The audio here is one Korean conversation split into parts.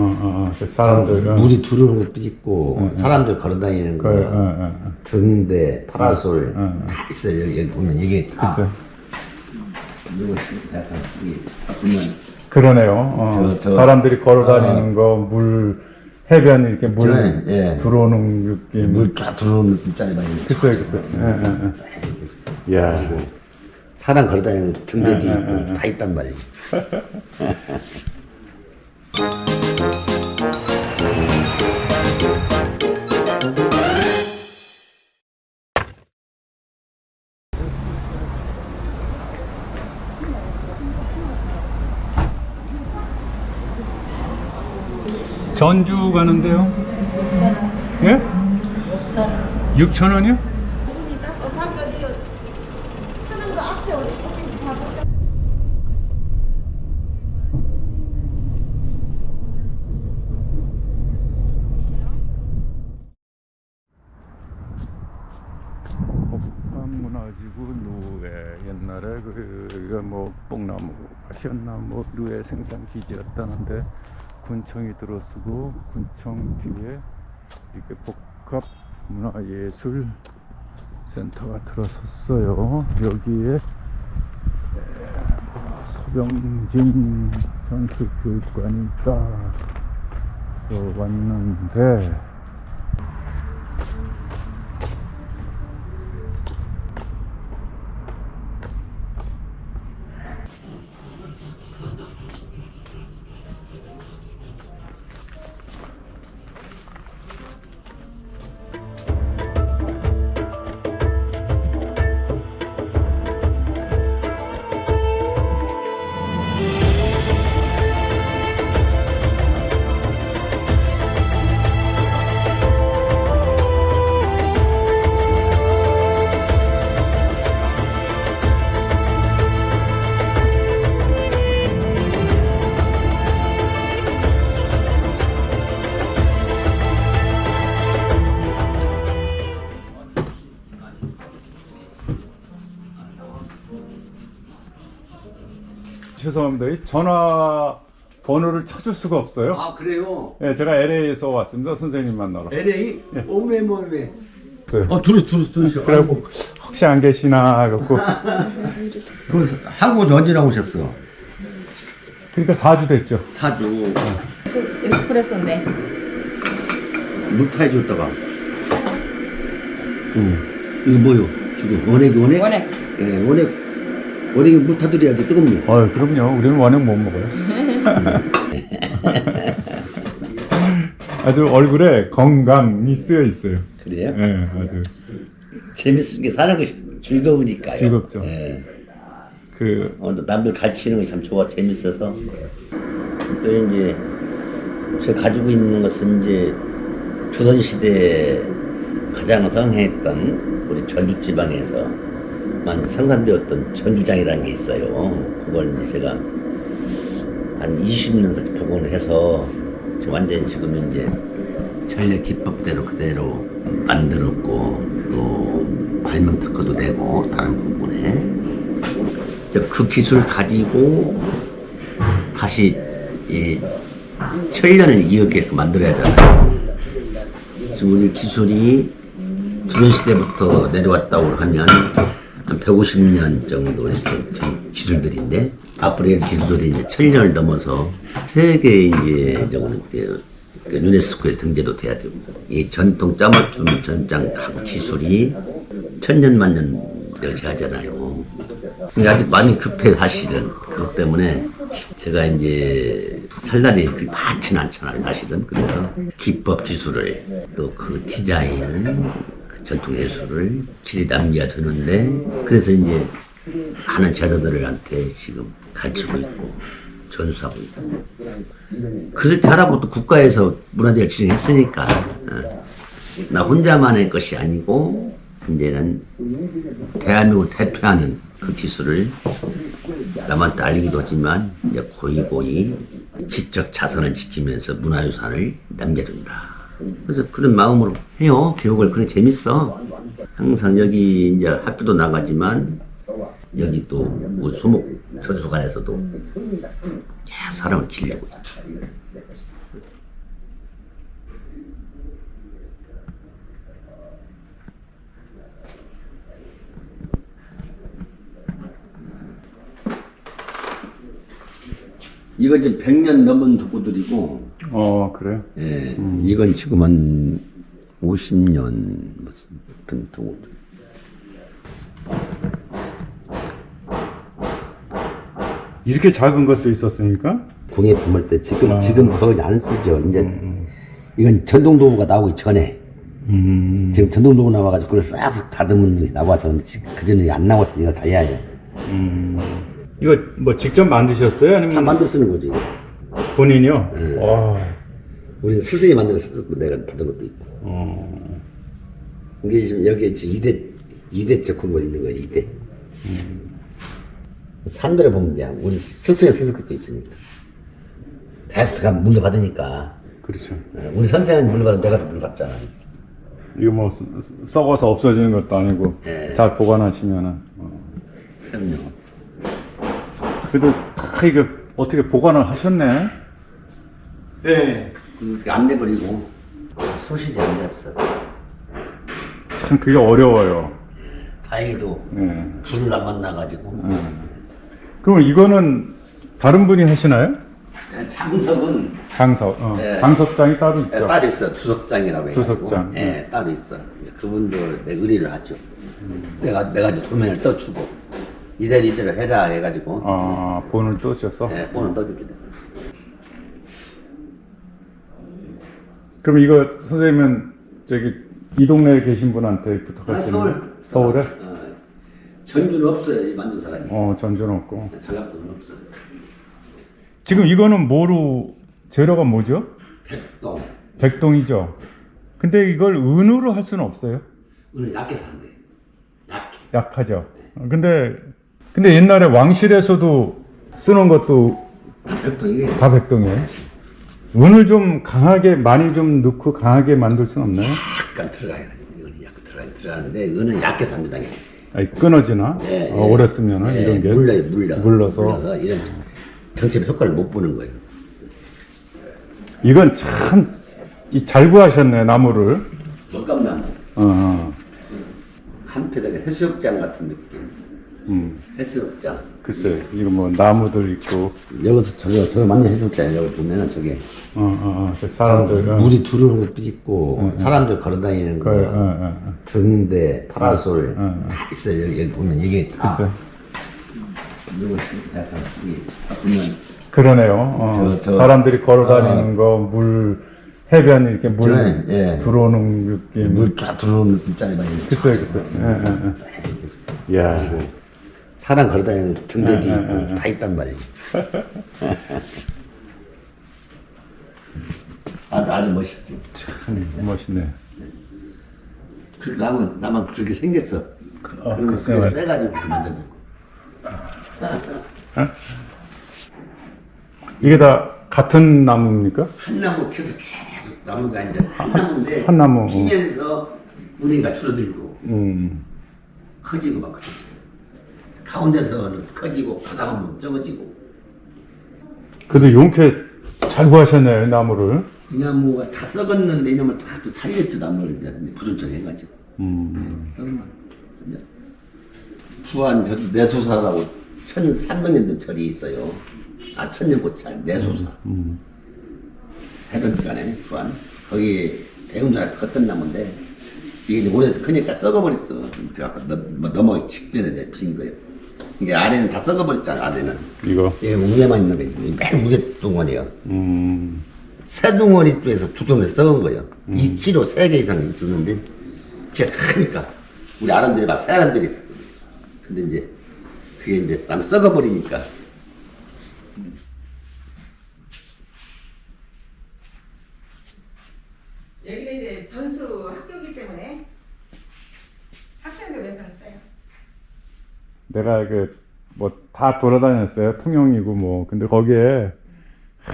어, 어, 그 사람들. 어. 물이 들어오는 것도 있고 사람들 걸어다니는 그, 거, 어, 어, 어. 등대, 파라솔. 다 있어요. 여기, 여기 보면 이게 다 있어요. 해서 여기 보면 그러네요. 어. 저- 저- 사람들이 걸어다니는 거, 물, 해변 이렇게 물 저- 예. 들어오는 느낌. 물쫙 들어오는 느낌짜리 막 이렇게 글쎄요, 글쎄요. 예, 예, 예. 이야. 그리고 사람 걸어다니는 등대도 응, 있고 응, 응, 다 있단 말이에요. 전주 가는데요? 예? 6천 원이요? 복합문화지구 누에 옛날에 그 이거 뭐 뽕나무 밭이었나 뭐 누에 생산 기지였다는데 군청이 들어서고 군청 뒤에 이렇게 복합 문화예술 센터가 들어섰어요. 여기에 에, 소병진 전술교육관이. 그래서 왔는데 죄송합니다. 이 전화 번호를 찾을 수가 없어요. 아 그래요? 예, 제가 LA에서 왔습니다. 선생님 만나러. LA? 오메 뭐메. 네. 어 들어 들어 들으셔. 그래갖고 혹시 안 계시나 갖고 그럼 한국 언제 나오셨어? 그러니까 4주 됐죠. 사주 에스- 에스프레소인데 물타해 줬다가. 응. 이거 뭐요? 지금 원액 원액? 원액 예, 원액 원액이 물 타드려야지 뜨겁네. 어, 그럼요. 우리는 원액 못 먹어요. 아주 얼굴에 건강이 쓰여 있어요. 그래요? 예, 아주 재밌은 게 사는 것이 즐거우니까요. 즐겁죠. 예. 그 어, 또 남들 가르치는 거참 좋아 재밌어서 또 이제 제가 가지고 있는 것은 이제 조선 시대에 가장 성행했던 우리 전주 지방에서 만 생산되었던 전주장이라는 게 있어요. 그걸 이제 제가 한 20년 까지 복원을 해서 완전히 지금 이제 전래 기법대로 그대로 만들었고 또 발명 특허도 내고 다른 부분에 그 기술을 가지고 다시 이 천년을 이어게끔 만들어야 하잖아요. 지금 우리 기술이 조선 시대부터 내려왔다고 하면 한 150년 정도 이렇게 된 기술들인데 앞으로 이 기술들이 이제 천년을 넘어서 세계 이제 저거는 그 유네스코에 등재도 돼야 되고 이 전통 짜맞춤 전장 가구 기술이 천년만년 여지하잖아요. 근데 아직 많이 급해 사실은 그것 때문에 제가 이제 살 날이 그렇게 많지는 않잖아요 사실은 그래서 기법 기술을 또 그 디자인 그 전통 예술을 길이 남겨야 되는데 그래서 이제 많은 제자들한테 지금 가르치고 있고 전수하고 있고 그렇게 하라고 또 국가에서 문화재를 지정했으니까 어. 나 혼자만의 것이 아니고 이제는 대한민국을 대표하는 그 기술을 남한테 알리기도 하지만 이제 고이고이 지적 자산을 지키면서 문화유산을 남겨둔다. 그래서 그런 마음으로 해요. 교육을. 그래, 재밌어. 항상 여기 이제 학교도 나가지만, 여기 또 뭐 수목 전수관에서도 사람을 길려고 이거 이제 100년 넘은 도구들이고 어, 그래요? 예, 이건 지금 한 50년 무슨 도구들. 이렇게 작은 것도 있었으니까? 공예 품을 때 지금 지금 거의 안 쓰죠. 이제 이건 전동 도구가 나오기 전에 음, 지금 전동 도구 나와가지고 그걸 싸서 다듬은 나와서 그 전에 안 나왔어. 이거 다 해야죠. 음. 이거 뭐 직접 만드셨어요? 다 아니면 만들 쓰는 거지. 이거. 본인이요? 와, 우리는 스승이 만들어서 쓰- 내가 받은 것도 있고. 어, 이게 지금 여기에 지금 2대, 2대 적은 거 있는 거야, 2대. 산들을 보면 돼. 우리 스승이 쓰는 것도 있으니까. 다시 가 물려받으니까. 그렇죠. 어, 우리 선생한테 물려받으면 내가 물려받잖아. 이거 뭐 썩- 썩어서 없어지는 것도 아니고 네. 잘 보관하시면은 어. 그럼요. 그래도 다 이거 어떻게 보관을 하셨네? 네. 안 내버리고 소실이 안 됐어. 참 그게 어려워요. 다행히도 네. 불을 안 만나가지고. 그럼 이거는 다른 분이 하시나요? 장석은 장석, 어. 네. 장석장이 따로 예, 있죠. 따로 있어. 두석장이라고 해가지고. 두석장. 예, 따로 있어. 이제 그분들 내 의리를 하죠. 내가 내가 이제 도면을 떠주고 이대로 이대로 해라 해가지고 아, 본을 떠셔서. 예, 오늘 떠주게 돼. 그럼 이거 선생님은 저기 이 동네에 계신 분한테 부탁할 아, 때는 서울. 서울에? 어, 전주는 없어요. 이 만든 사람이. 어, 전주는 없고. 전라도는 없어. 지금 이거는 뭐로 재료가 뭐죠? 백동. 백동이죠. 근데 이걸 은으로 할 수는 없어요. 오늘 약게 산대. 약해. 약하죠. 어, 근데 근데 옛날에 왕실에서도 쓰는 것도 백동이 다 백동이에요. 은을 좀 강하게 많이 좀 넣고 강하게 만들 수는 없나요? 약간 들어가요. 이거는 약간 들어가 들어가는데 은은 약게 당연히. 아니, 끊어지나? 예, 어, 예. 오래 쓰면은 예, 이런 게 물러요, 물러. 물러서 물러서 이런 정치적 효과를 못 보는 거예요. 이건 참잘 구하셨네 나무를. 먹감나무. 어, 어. 한패덕의 해수욕장 같은 느낌. 음, 해수욕장. 글쎄 이거 뭐 나무들 있고, 여기서 저기 저기 완전 해수욕장 여기 보면은 저기 어, 어, 어. 그 사람들. 어. 물이 두르는 것도 있고 사람들 걸어다니는 그, 거, 어, 어, 어. 등대, 파라솔 어, 어. 다 있어요. 여기, 여기 보면 이게 다 글쎄 누구 해서 여기 보면 그러네요. 어. 저- 저- 사람들이 걸어다니는 거, 물 해변 이렇게 물 네, 예. 들어오는 느낌. 물 쫙 들어오는 느낌 있잖아요. 막 이렇게 글쎄 글쎄. 예, 예, 계속. 예. 이야. 사람 걸어다니는 등대기 예, 예, 있고 예, 예. 다 있단 말이에요. 아주 아주 멋있지. 참 멋있네. 그 나만 나만 그렇게 생겼어. 어, 그리고 글쎄 그걸 말. 빼가지고 만들어. 이게 다 같은 나무입니까? 한 나무 켜서 계속 나무가 이제 한 나무인데 한 나무, 어. 피면서 무늬가 줄어들고 음. 커지고 막 커지고 가운데서는 커지고 가다가 적어지고. 그래도 용케 잘 구하셨네요 나무를. 이 나무가 다 썩었는데 이놈을 다 또 살렸죠 나무를. 이제 부조적 해가지고. 음. 네, 썩으면 이제 부안 저 내소사라고 1300년도 절이 있어요. 아 천년고찰 내소사. 해변가네 부안. 거기 대운전한테 걷던 나무인데 이게 오래 크니까 썩어버렸어. 들어가 넘- 넘어가기 직전에 내핀 거예요 이게 아래는 다 썩어버렸잖아 아래는. 이거. 얘 위에만 있는 거 있으면 맨 위에 덩어리야 음. 새 덩어리 쪽에서 두 덩어리 썩은 거예요. 2kg 3개 이상 있었는데 진짜 크니까. 우리 아람들이 막 새아람들이 있었어 근데 이제 그게 이제 남 썩어버리니까. 여기는 이제 전수 학교이기 때문에 학생들 몇 명 있어요? 내가 그 뭐 다 돌아다녔어요. 통영이고 뭐. 근데 거기에 하,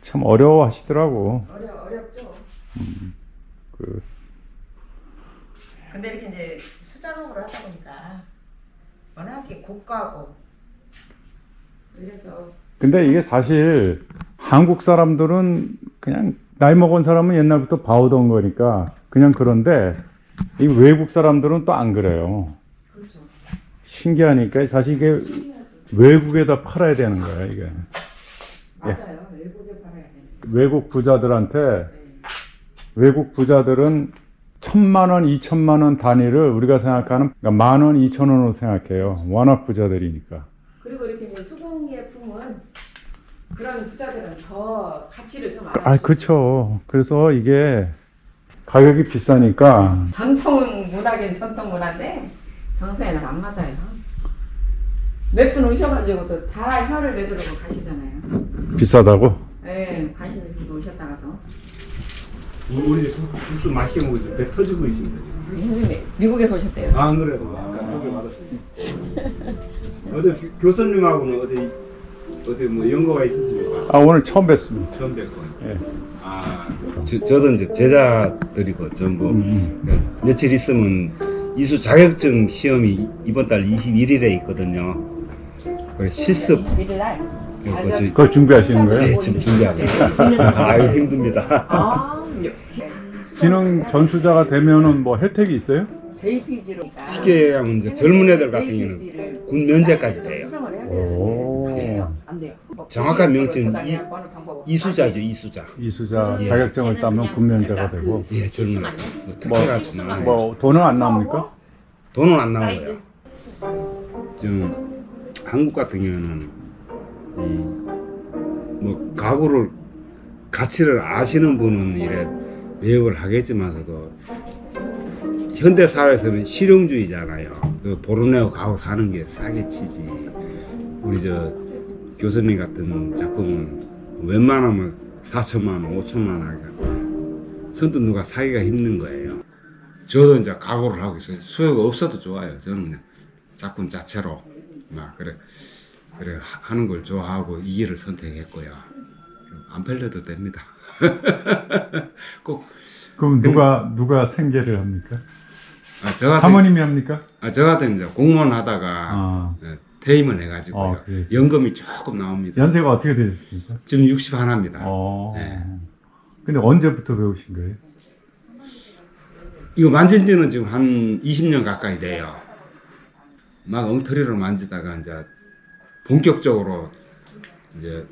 참 어려워하시더라고. 어려 어렵죠. 그 근데 이렇게 이제 수작업으로 하다 보니까 워낙에 고가고 그래서 근데 이게 사실 한국 사람들은 그냥 나이 먹은 사람은 옛날부터 봐오던 거니까 그냥 그런데 이 외국 사람들은 또 안 그래요. 신기하니까 사실 이게 외국에다 팔아야 되는 거야 이게. 맞아요. 외국에 팔아야 돼. 외국 부자들한테 네. 외국 부자들은 천만 원, 이천만 원 단위를 우리가 생각하는 그러니까 만 원, 이천 원으로 생각해요. 워낙 부자들이니까. 그리고 이렇게 수공예품은 그런 부자들은 더 가치를 좀 알아. 아, 그렇죠. 그래서 이게 가격이 비싸니까 전통 문화긴 전통 문화인데 정서에는 안 맞아요. 몇 분 오셔가지고 또 다 혀를 내두르고 가시잖아요. 비싸다고. 네, 관심 있어서 오셨다가도. 우리 국수 맛있게 먹고 있어요. 배 터지고 있습니다. 지금. 선생님 미국에서 오셨대요. 안 그래도 아까 소개 받았습니다. 어디 교- 교수님하고는 어디 어디 뭐 연고가 있었습니까? 아, 오늘 처음 뵀습니다. 처음 뵙고. 예. 아, 저, 저도 이제 제자들이고 전부 음, 그 며칠 있으면 이수 자격증 시험이 이번 달 21일에 있거든요. 그래 실습 21일 날. 네, 뭐지? 그거 준비하시는 거예요? 네, 지금 준비하고 있어요. 아유 힘듭니다. 아, 기능 전수자가 되면은 뭐 혜택이 있어요? JPG로. 쉽게 얘기하면 이제 젊은 애들 같은 경우는 군 면제까지. 돼요. 정확한 명칭은 저당이 이- 이수자죠, 이수자. 이수자 예. 자격증을 따면 군면제가 되고 예, 젊은 애들. 뭐 특혜가 좀 많아요. 뭐 돈은 안 나옵니까? 돈은 안 나와요. 지금 한국 같은 경우는 이뭐 가구를 가치를 아시는 분은 이래 매입을 하겠지만서도 현대 사회에서는 실용주의잖아요. 그 보르네오 가구 사는 게 싸게 치지. 우리 저 교수님 같은 작품은 웬만하면 4천만 원, 5천만 원 하니까 선뜻 누가 사기가 힘든 거예요. 저도 이제 각오를 하고 있어요. 수요가 없어도 좋아요. 저는 그냥 작품 자체로 막 그래 그래 하- 하는 걸 좋아하고 이 길을 선택했고요. 안 팔려도 됩니다. 꼭 그럼 누가 누가 생계를 합니까? 아, 저 같은 사모님이 합니까? 아, 저 같은 이제 공무원 하다가 아, 예, 퇴임을 해가지고요. 아, 그래요? 연금이 조금 나옵니다. 연세가 어떻게 되셨습니까? 지금 60 하나입니다. 어. 네. 근데 언제부터 배우신 거예요? 이거 만진 지는 지금 한 20년 가까이 돼요. 막 엉터리로 만지다가 이제 본격적으로 이제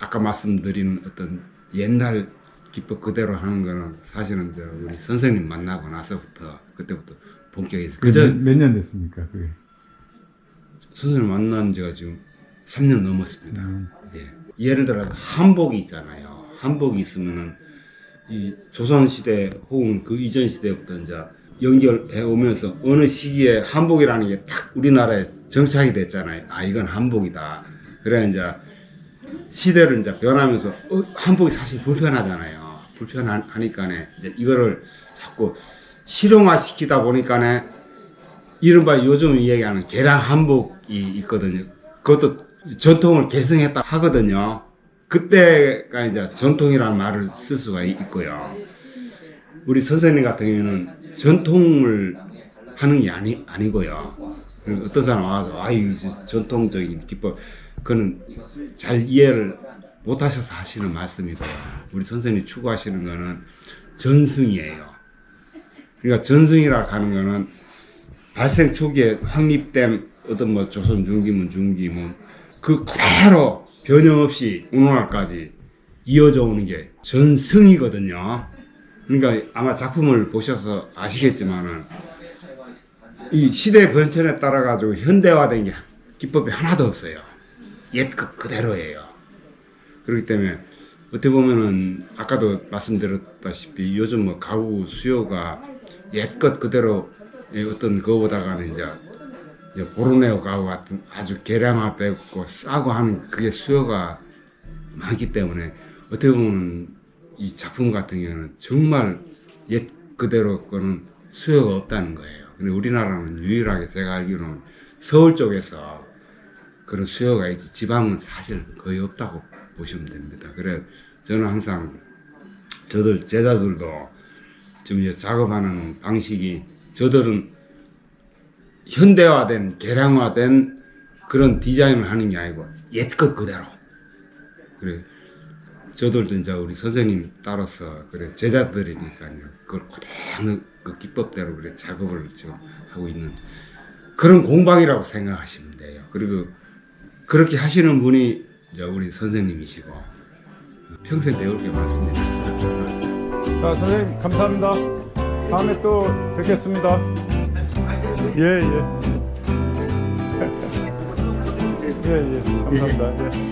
아까 말씀드린 어떤 옛날 기법 그대로 하는 거는 사실은 이제 우리 선생님 만나고 나서부터 그때부터 본격에서 그저 몇년 됐습니까? 그게? 선생님 만난 지가 지금 3년 넘었습니다. 음. 예. 예를 들어서 한복이 있잖아요. 한복이 있으면은 이 조선 시대 혹은 그 이전 시대부터 이제 연결해 오면서 어느 시기에 한복이라는 게 딱 우리나라에 정착이 됐잖아요. 아 이건 한복이다. 그래 이제 시대를 이제 변하면서 어, 한복이 사실 불편하잖아요. 불편하니까네 이제 이거를 자꾸 실용화 시키다 보니까네 이른바 요즘 이야기하는 계량 한복이 있거든요. 그것도 전통을 계승했다 하거든요. 그때가 이제 전통이라는 말을 쓸 수가 있고요. 우리 선생님 같은 경우는 전통을 하는 게 아니, 아니고요. 어떤 사람 와서, 아, 이 전통적인 기법, 그는 잘 이해를 못 하셔서 하시는 말씀이고요. 우리 선생님이 추구하시는 거는 전승이에요. 그러니까 전승이라 하는 거는 발생 초기에 확립된 어떤 뭐 조선 중기문 중기문 그 그대로 변형 없이 오늘날까지 이어져 오는 게 전승이거든요. 그러니까 아마 작품을 보셔서 아시겠지만은 이 시대 변천에 따라 가지고 현대화된 게 기법이 하나도 없어요. 옛 것 그대로예요. 그렇기 때문에 어떻게 보면은 아까도 말씀드렸다시피 요즘 뭐 가구 수요가 옛 것 그대로 의 어떤 그거보다가는 이제 이제 보르네오 가구 같은 아주 개량화되고 싸고 하는 그게 수요가 많기 때문에 어떻게 보면 이 작품 같은 경우는 정말 옛 그대로 거는 수요가 없다는 거예요. 근데 우리나라는 유일하게 제가 알기로는 서울 쪽에서 그런 수요가 있지 지방은 사실 거의 없다고 보시면 됩니다. 그래 저는 항상 저들 제자들도 지금 작업하는 방식이 저들은 현대화된 개량화된 그런 디자인을 하는 게 아니고 옛것 그대로. 그래. 저도 이제 우리 선생님 따라서 그래 제자들이니까요. 그걸 그대로 그 기법대로 그래 작업을 지금 하고 있는 그런 공방이라고 생각하시면 돼요. 그리고 그렇게 하시는 분이 이제 우리 선생님이시고 평생 배울 게 많습니다. 자 선생님 감사합니다. 다음에 또 뵙겠습니다. yeah. yeah, yeah. I'm not done, yeah.